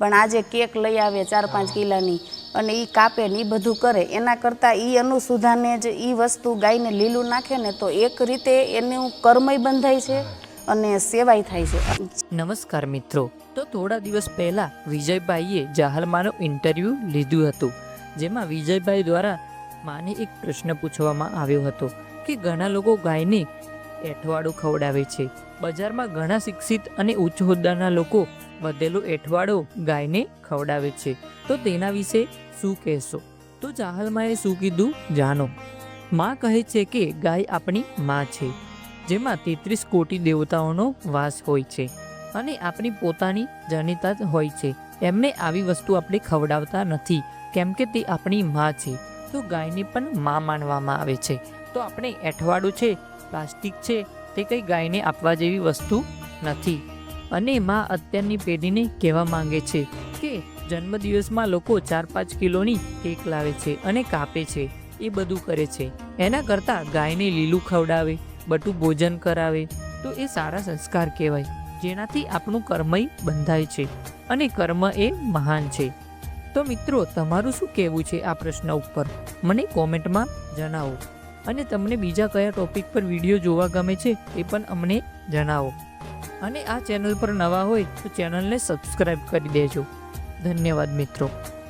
પણ આજે કેક લઈ આવે ચાર પાંચ કિલાની અને એ કાપે ને એ બધું કરે. એના કરતાં એ અનુસુધાને જ એ વસ્તુ ગાયને લીલું નાખે ને તો એક રીતે એનું કર્મય બંધાય છે અને સેવાય થાય છે. નમસ્કાર મિત્રો. તો થોડા દિવસ પહેલા વિજયભાઈએ જાહલમાનું ઇન્ટરવ્યૂ લીધું હતું, જેમાં વિજયભાઈ દ્વારા માને એક પ્રશ્ન પૂછવામાં આવ્યો હતો કે ઘણા લોકો ગાયને એઠવાડું ખવડાવે છે. બજારમાં ઘણા શિક્ષિત અને ઉચ્ચ હોદ્દાના લોકો વધેલો એઠવાડો ગાયને ખવડાવે છે. તો તેના વિશે શું કહેશો? તો જાહલમાએ શું કીધું? જાણો. માં કહે છે કે ગાય આપણી માં છે, જેમાં તેત્રીસ કોટી દેવતાઓનો વાસ હોય છે અને આપણી પોતાની જનિતા જ હોય છે. એમને આવી વસ્તુ આપણે ખવડાવતા નથી, કેમ કે તે આપણી માં છે. તો ગાયને પણ માં માનવામાં આવે છે. તો આપણે એઠવાડું છે, પ્લાસ્ટિક છે, તે કંઈ ગાયને આપવા જેવી વસ્તુ નથી. અને માં અત્યારની પેઢીને કહેવા માંગે છે કે જન્મદિવસમાં લોકો ચાર પાંચ કિલોની કેક લાવે છે અને કાપે છે, એ બધું કરે છે. એના કરતાં ગાયને લીલું ખવડાવે, બટું ભોજન કરાવે, તો એ સારા સંસ્કાર કહેવાય, જેનાથી આપણું કર્મય બંધાય છે અને કર્મ એ મહાન છે. તો મિત્રો, તમારું શું કહેવું છે આ પ્રશ્ન ઉપર? મને કોમેન્ટમાં જણાવો. અને તમને બીજા કયા ટોપિક પર વીડિયો જોવા ગમે છે, એ પણ અમને જણાવો. અને આ ચેનલ પર નવા હોય તો ચેનલને સબસ્ક્રાઈબ કરી દેજો. ધન્યવાદ મિત્રો.